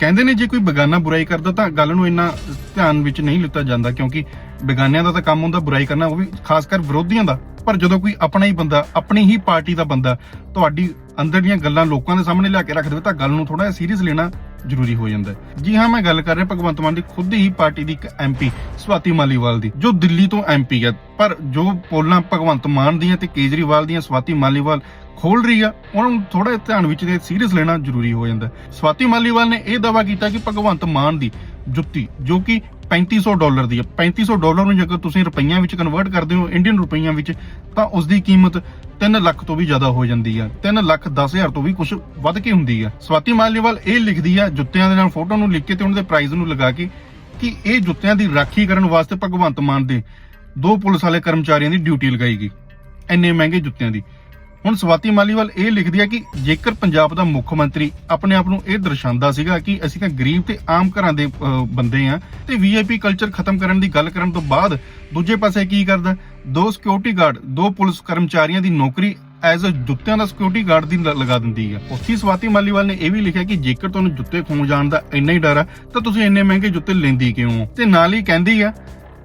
ਕਹਿੰਦੇ ਨੇ ਜੇ ਕੋਈ ਬੇਗਾਨਾ ਬੁਰਾਈ ਕਰਦਾ ਤਾਂ ਗੱਲ ਨੂੰ ਇੰਨਾ ਧਿਆਨ ਵਿੱਚ ਨਹੀਂ ਲਿੱਤਾ ਜਾਂਦਾ, ਕਿਉਂਕਿ ਬੇਗਾਨਿਆਂ ਦਾ ਤਾਂ ਕੰਮ ਹੁੰਦਾ ਬੁਰਾਈ ਕਰਨਾ, ਉਹ ਵੀ ਖਾਸ ਕਰ ਵਿਰੋਧੀਆਂ ਦਾ। ਪਰ ਜਦੋਂ ਕੋਈ ਆਪਣਾ ਹੀ ਬੰਦਾ, ਆਪਣੀ ਹੀ ਪਾਰਟੀ ਦਾ ਬੰਦਾ ਤੁਹਾਡੀ ਅੰਦਰ ਦੀਆਂ ਗੱਲਾਂ ਲੋਕਾਂ ਦੇ ਸਾਹਮਣੇ ਲਿਆ ਕੇ ਰੱਖ ਦੇਵੇ ਤਾਂ ਗੱਲ ਨੂੰ ਥੋੜਾ ਜਿਹਾ ਸੀਰੀਅਸ ਲੈਣਾ ਜ਼ਰੂਰੀ ਹੋ ਜਾਂਦਾ ਹੈ। ਜੀ ਹਾਂ, ਮੈਂ ਗੱਲ ਕਰ ਰਿਹਾ ਭਗਵੰਤ ਮਾਨ ਦੀ, ਖੁਦ ਹੀ ਪਾਰਟੀ ਦੀ ਇੱਕ ਐਮਪੀ ਸਵਾਤੀ ਮਾਲੀਵਾਲ ਦੀ, ਜੋ ਦਿੱਲੀ ਤੋਂ ਐਮਪੀ ਹੈ। ਪਰ ਜੋ ਪੋਲਾਂ ਭਗਵੰਤ ਮਾਨ ਦੀਆਂ ਤੇ ਕੇਜਰੀਵਾਲ ਦੀਆਂ ਸਵਾਤੀ ਮਾਲੀਵਾਲ ਖੋਲ ਰਹੀ ਆ, ਉਹਨਾਂ ਨੂੰ ਥੋੜਾ ਧਿਆਨ ਵਿੱਚ ਦੇ, ਸੀਰੀਅਸ ਲੈਣਾ ਜ਼ਰੂਰੀ ਹੋ ਜਾਂਦਾ ਸਵਾਤੀ ਮਾਲੀਵਾਲ ਨੇ ਇਹ ਦਾਵਾ ਕੀਤਾ ਕਿ ਭਗਵੰਤ ਮਾਨ ਦੀ ਜੁੱਤੀ, ਜੋ ਕਿ 3500 ਡਾਲਰ ਦੀ ਹੈ 3500 ਡਾਲਰ ਨੂੰ ਜੇਕਰ ਤੁਸੀਂ ਰੁਪਈਆਂ ਵਿੱਚ ਕਨਵਰਟ ਕਰਦੇ ਹੋ, ਇੰਡੀਅਨ ਰੁਪਈਆਂ ਵਿੱਚ, ਤਾਂ ਉਸ ਦੀ ਕੀਮਤ 3 ਲੱਖ ਤੋਂ ਵੀ ਜ਼ਿਆਦਾ ਹੋ ਜਾਂਦੀ ਆ। 3 ਲੱਖ 10 ਹਜ਼ਾਰ ਤੋਂ ਵੀ ਕੁਝ ਵੱਧ ਕੇ ਹੁੰਦੀ ਹੈ ਸਵਾਤੀ ਮਾਲੀਵਾਲ ਇਹ ਲਿਖਦੀ ਆ, ਜੁੱਤਿਆਂ ਦੇ ਨਾਲ ਫੋਟੋ ਨੂੰ ਲਿਖ ਕੇ ਤੇ ਉਹਨਾਂ ਦੇ ਪ੍ਰਾਈਜ਼ ਨੂੰ ਲਗਾ ਕੇ ਕਿ ਇਹ ਜੁੱਤਿਆਂ ਦੀ ਰਾਖੀ ਕਰਨ ਵਾਸਤੇ ਭਗਵੰਤ ਮਾਨ ਦੇ ਦੋ ਪੁਲਿਸ ਵਾਲੇ ਕਰਮਚਾਰੀਆਂ ਦੀ ਡਿਊਟੀ ਲਗਾਈ ਗਈ। ਇੰਨੇ ਮਹਿੰਗੇ ਜੁੱਤਿਆਂ ਦੀ। ਹੁਣ ਸਵਾਤੀ ਮਾਲੀਵਾਲ ਇਹ ਲਿਖਦੀ ਹੈ ਕਿ ਜੇਕਰ ਪੰਜਾਬ ਦਾ ਮੁੱਖ ਮੰਤਰੀ ਆਪਣੇ ਆਪ ਨੂੰ ਇਹ ਦਰਸਾਉਂਦਾ ਸੀਗਾ ਕਿ ਅਸੀਂ ਤਾਂ ਗਰੀਬ ਤੇ ਆਮ ਘਰਾਂ ਦੇ ਬੰਦੇ ਆ ਤੇ ਵੀਆਈਪੀ ਕਲਚਰ ਖਤਮ ਕਰਨ ਦੀ ਗੱਲ ਕਰਨ ਤੋਂ ਬਾਅਦ ਦੂਜੇ ਪਾਸੇ ਕੀ ਕਰਦਾ? ਦੋ ਸਿਕਿਉਰਿਟੀ ਗਾਰਡ ਦੋ ਪੁਲਿਸ ਕਰਮਚਾਰੀਆਂ ਦੀ ਨੌਕਰੀ ਐਜ਼ ਅ ਜੁੱਤਿਆਂ ਦਾ ਸਿਕਿਉਰਿਟੀ ਗਾਰਡ ਦੀ ਲਗਾ ਦਿੰਦੀ ਹੈ। ਉੱਥੇ ਸਵਾਤੀ ਮਾਲੀਵਾਲ ਨੇ ਇਹ ਵੀ ਲਿਖਿਆ ਕਿ ਜੇਕਰ ਤੁਹਾਨੂੰ ਜੁੱਤੇ ਖੋ ਜਾਣ ਦਾ ਇੰਨਾ ਹੀ ਡਰ ਆ, ਤਾਂ ਤੁਸੀਂ ਇੰਨੇ ਮਹਿੰਗੇ ਜੁੱਤੇ ਲੈਂਦੀ ਕਿਉਂ ਹੋ? ਤੇ ਨਾਲ ਹੀ ਕਹਿੰਦੀ ਆ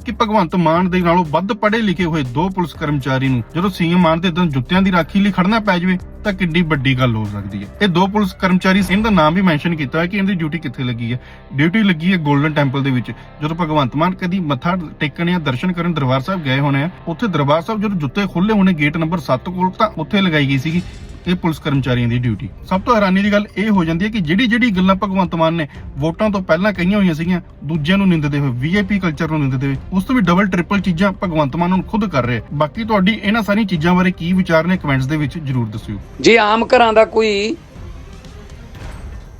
ਕਿ ਭਗਵੰਤ ਮਾਨ ਦੇ ਨਾਲੋਂ ਵੱਧ ਪੜ੍ਹੇ ਲਿਖੇ ਹੋਏ ਦੋ ਪੁਲਿਸ ਕਰਮਚਾਰੀ ਨੂੰ ਜਦੋਂ ਸੀਐਮ ਮਾਨ ਦੇ ਦਿਨ ਜੁੱਤਿਆਂ ਦੀ ਰਾਖੀ ਲਈ ਖੜਨਾ ਪੈ ਜਾਵੇ, ਤਾਂ ਕਿੰਨੀ ਵੱਡੀ ਗੱਲ ਹੋ ਸਕਦੀ ਹੈ। ਇਹ ਦੋ ਪੁਲਿਸ ਕਰਮਚਾਰੀ ਇਹਨਾਂ ਦਾ ਨਾਮ ਵੀ ਮੈਂਸ਼ਨ ਕੀਤਾ ਹੈ ਕਿ ਇਹਨਾਂ ਦੀ ਡਿਊਟੀ ਕਿੱਥੇ ਲੱਗੀ ਹੈ। ਡਿਊਟੀ ਲੱਗੀ ਹੈ 골ਡਨ ਟੈਂਪਲ ਦੇ ਵਿੱਚ, ਜਦੋਂ ਭਗਵੰਤ ਮਾਨ ਕਦੀ ਮੱਥਾ ਟੇਕਣ ਜਾਂ ਦਰਸ਼ਨ ਕਰਨ ਦਰਬਾਰ ਸਾਹਿਬ ਗਏ ਹੋਣੇ ਆ, ਉੱਥੇ ਦਰਬਾਰ ਸਾਹਿਬ ਜਦੋਂ ਜੁੱਤੇ ਖੁੱਲੇ ਹੋਣੇ, ਗੇਟ ਨੰਬਰ 7 ਕੋਲ, ਤਾਂ ਉੱਥੇ ਲਗਾਈ ਗਈ ਸੀਗੀ। ਇਹ ਪੁਲਿਸ ਕਰਮਚਾਰੀਆਂ ਦੀ ਡਿਊਟੀ ਸਭ ਤੋਂ ਹੈਰਾਨੀ ਦੀ ਗੱਲ ਇਹ ਹੋ ਜਾਂਦੀ ਹੈ ਕਿ ਜਿਹੜੀ ਜਿਹੜੀ ਗੱਲਾਂ ਭਗਵੰਤ ਮਾਨ ਨੇ ਵੋਟਾਂ ਤੋਂ ਪਹਿਲਾਂ ਕਹੀਆਂ ਹੋਈਆਂ ਸੀਗੀਆਂ ਦੂਜਿਆਂ ਨੂੰ ਨਿੰਦਦੇ ਹੋਏ ਵੀਆਈਪੀ ਕਲਚਰ ਨੂੰ ਨਿੰਦਦੇ ਹੋਏ ਉਸ ਤੋਂ ਵੀ ਡਬਲ ਟ੍ਰਿਪਲ ਚੀਜ਼ਾਂ ਭਗਵੰਤ ਮਾਨ ਹੁਣ ਖੁਦ ਕਰ ਰਹੇ ਬਾਕੀ ਤੁਹਾਡੀ ਇਹਨਾਂ ਸਾਰੀਆਂ ਚੀਜ਼ਾਂ ਬਾਰੇ ਕੀ ਵਿਚਾਰ ਨੇ ਕਮੈਂਟਸ ਦੇ ਵਿੱਚ ਜਰੂਰ ਦੱਸਿਓ। ਜੇ ਆਮ ਘਰਾਂ ਦਾ ਕੋਈ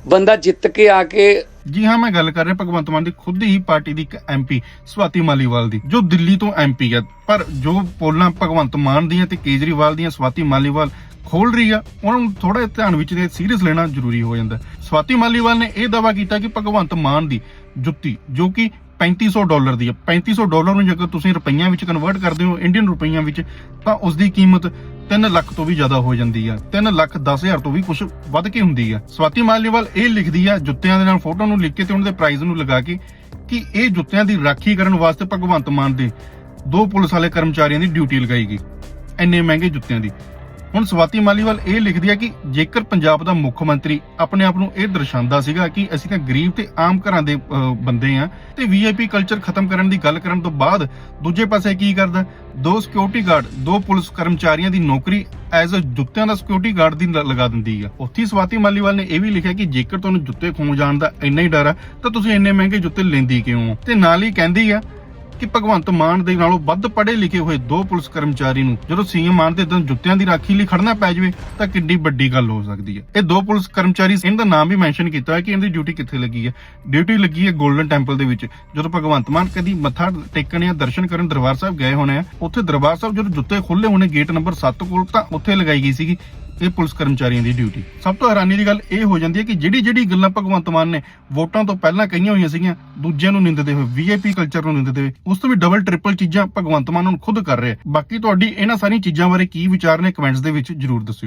ਬੰਦਾ ਜਿੱਤ ਕੇ ਆ ਕੇ ਜੀ ਹਾਂ ਮੈਂ ਗੱਲ ਕਰ ਰਿਹਾ ਭਗਵੰਤ ਮਾਨ ਦੀ ਖੁਦ ਹੀ ਪਾਰਟੀ ਦੀ ਇੱਕ ਐਮਪੀ ਸਵਾਤੀ ਮਾਲੀਵਾਲ ਦੀ ਜੋ ਦਿੱਲੀ ਤੋਂ ਐਮਪੀ ਹੈ। ਪਰ ਜੋ ਪੋਲਾਂ ਭਗਵੰਤ ਮਾਨ ਦੀਆਂ ਤੇ ਕੇਜਰੀਵਾਲ ਦੀਆਂ ਸਵਾਤੀ ਮਾਲੀਵਾਲ ਖੋਲ ਰਹੀ ਆ, ਉਹਨਾਂ ਨੂੰ ਥੋੜਾ ਧਿਆਨ ਵਿੱਚ ਦੇ ਸੀਰੀਅਸ ਲੈਣਾ ਜ਼ਰੂਰੀ ਹੋ ਜਾਂਦਾ ਸਵਾਤੀ ਮਾਲੀਵਾਲ ਨੇ ਇਹ ਦਾਵਾ ਕੀਤਾ ਕਿ ਭਗਵੰਤ ਮਾਨ ਦੀ ਜੁੱਤੀ, ਜੋ ਕਿ 3500 ਡਾਲਰ ਦੀ ਹੈ 3500 ਡਾਲਰ ਨੂੰ ਜੇਕਰ ਤੁਸੀਂ ਰੁਪਈਆਂ ਵਿੱਚ ਕਨਵਰਟ ਕਰਦੇ ਹੋ ਇੰਡੀਅਨ ਰੁਪਈਆਂ ਵਿੱਚ, ਤਾਂ ਉਸ ਦੀ ਕੀਮਤ 3 ਲੱਖ ਤੋਂ ਵੀ ਜ਼ਿਆਦਾ ਹੋ ਜਾਂਦੀ ਹੈ 3 ਲੱਖ 10 ਤੋਂ ਵੀ ਕੁਝ ਵੱਧ ਕੇ ਹੁੰਦੀ ਹੈ ਸਵਾਤੀ ਮਾਲੀਵਾਲ ਇਹ ਲਿਖਦੀ ਆ, ਜੁੱਤਿਆਂ ਦੇ ਨਾਲ ਫੋਟੋ ਨੂੰ ਲਿਖ ਕੇ ਤੇ ਉਹਨਾਂ ਦੇ ਪ੍ਰਾਈਸ ਨੂੰ ਲਗਾ ਕੇ ਕਿ ਇਹ ਜੁੱਤਿਆਂ ਦੀ ਰਾਖੀ ਕਰਨ ਵਾਸਤੇ ਭਗਵੰਤ ਮਾਨ ਦੇ ਦੋ ਪੁਲਿਸ ਵਾਲੇ ਕਰਮਚਾਰੀਆਂ ਦੀ ਡਿਊਟੀ ਲਗਾਈ ਗਈ। ਇੰਨੇ ਮਹਿੰਗੇ ਜੁੱਤਿਆਂ ਦੀ। ਹੁਣ ਸਵਾਤੀ ਮਾਲੀਵਾਲ ਇਹ ਲਿਖਦੀ ਹੈ ਕਿ ਜੇਕਰ ਪੰਜਾਬ ਦਾ ਮੁੱਖ ਮੰਤਰੀ ਆਪਣੇ ਆਪ ਨੂੰ ਇਹ ਦਰਸਾਉਂਦਾ ਸੀਗਾ ਕਿ ਅਸੀਂ ਤਾਂ ਗਰੀਬ ਤੇ ਆਮ ਘਰਾਂ ਦੇ ਬੰਦੇ ਆ ਤੇ ਵੀਆਈਪੀ ਕਲਚਰ ਖਤਮ ਕਰਨ ਦੀ ਗੱਲ ਕਰਨ ਤੋਂ ਬਾਅਦ ਦੂਜੇ ਪਾਸੇ ਕੀ ਕਰਦਾ? ਦੋ ਸਿਕਿਉਰਿਟੀ ਗਾਰਡ ਦੋ ਪੁਲਿਸ ਕਰਮਚਾਰੀਆਂ ਦੀ ਨੌਕਰੀ ਐਜ਼ ਅ ਜੁੱਤਿਆਂ ਦਾ ਸਿਕਿਉਰਿਟੀ ਗਾਰਡ ਦੀ ਲਗਾ ਦਿੰਦੀ ਆ। ਉੱਥੇ ਸਵਾਤੀ ਮਾਲੀਵਾਲ ਨੇ ਇਹ ਵੀ ਲਿਖਿਆ ਕਿ ਜੇਕਰ ਤੁਹਾਨੂੰ ਜੁੱਤੇ ਖੋ ਜਾਣ ਦਾ ਇੰਨਾ ਹੀ ਡਰ ਆ, ਤਾਂ ਤੁਸੀਂ ਇੰਨੇ ਮਹਿੰਗੇ ਜੁੱਤੇ ਲੈਂਦੀ ਕਿਉਂ? ਹੋ ਤੇ ਨਾਲ ਹੀ ਕਹਿੰਦੀ ਆ ਕਿ ਭਗਵੰਤ ਮਾਨ ਦੇ ਨਾਲੋਂ ਵੱਧ ਪੜ੍ਹੇ ਲਿਖੇ ਹੋਏ ਦੋ ਪੁਲਿਸ ਕਰਮਚਾਰੀ ਨੂੰ ਜਦੋਂ ਸੀਐਮ ਮਾਨ ਦੇ ਦਿਨ ਜੁੱਤਿਆਂ ਦੀ ਰਾਖੀ ਲਈ ਖੜਨਾ ਪੈ ਜਾਵੇ, ਤਾਂ ਕਿੰਨੀ ਵੱਡੀ ਗੱਲ ਹੋ ਸਕਦੀ ਹੈ। ਇਹ ਦੋ ਪੁਲਿਸ ਕਰਮਚਾਰੀ ਇਹਨਾਂ ਦਾ ਨਾਮ ਵੀ ਮੈਂਸ਼ਨ ਕੀਤਾ ਹੈ ਕਿ ਇਹਨਾਂ ਦੀ ਡਿਊਟੀ ਕਿੱਥੇ ਲੱਗੀ ਹੈ। ਡਿਊਟੀ ਲੱਗੀ ਹੈ ਗੋਲਡਨ ਟੈਂਪਲ ਦੇ ਵਿੱਚ। ਜਦੋਂ ਭਗਵੰਤ ਮਾਨ ਕਦੀ ਮੱਥਾ ਟੇਕਣ ਜਾਂ ਦਰਸ਼ਨ ਕਰਨ ਦਰਬਾਰ ਸਾਹਿਬ ਗਏ ਹੋਣੇ ਆ, ਉੱਥੇ ਦਰਬਾਰ ਸਾਹਿਬ ਜਦੋਂ ਜੁੱਤੇ ਖੁੱਲੇ ਹੋਣੇ ਗੇਟ ਨੰਬਰ 7 ਕੋਲ, ਤਾਂ ਉੱਥੇ ਲਗਾਈ ਗਈ ਸੀਗੀ। ਇਹ ਪੁਲਿਸ ਕਰਮਚਾਰੀਆਂ ਦੀ ਡਿਊਟੀ ਸਭ ਤੋਂ ਹੈਰਾਨੀ ਦੀ ਗੱਲ ਇਹ ਹੋ ਜਾਂਦੀ ਹੈ ਕਿ ਜਿਹੜੀ ਜਿਹੜੀ ਗੱਲਾਂ ਭਗਵੰਤ ਮਾਨ ਨੇ ਵੋਟਾਂ ਤੋਂ ਪਹਿਲਾਂ ਕਹੀਆਂ ਹੋਈਆਂ ਸੀਗੀਆਂ, ਦੂਜਿਆਂ ਨੂੰ ਨਿੰਦਦੇ ਹੋਏ ਵੀਆਈਪੀ ਕਲਚਰ ਨੂੰ ਨਿੰਦਦੇ ਹੋਏ, ਉਸ ਤੋਂ ਵੀ ਡਬਲ ਟ੍ਰਿਪਲ ਚੀਜ਼ਾਂ ਭਗਵੰਤ ਮਾਨ ਹੁਣ ਖੁਦ ਕਰ ਰਿਹਾ ਬਾਕੀ ਤੁਹਾਡੀ ਇਹਨਾਂ ਸਾਰੀਆਂ ਚੀਜ਼ਾਂ ਬਾਰੇ ਕੀ ਵਿਚਾਰ ਨੇ ਕਮੈਂਟਸ ਦੇ ਵਿੱਚ ਜਰੂਰ ਦੱਸਿਓ।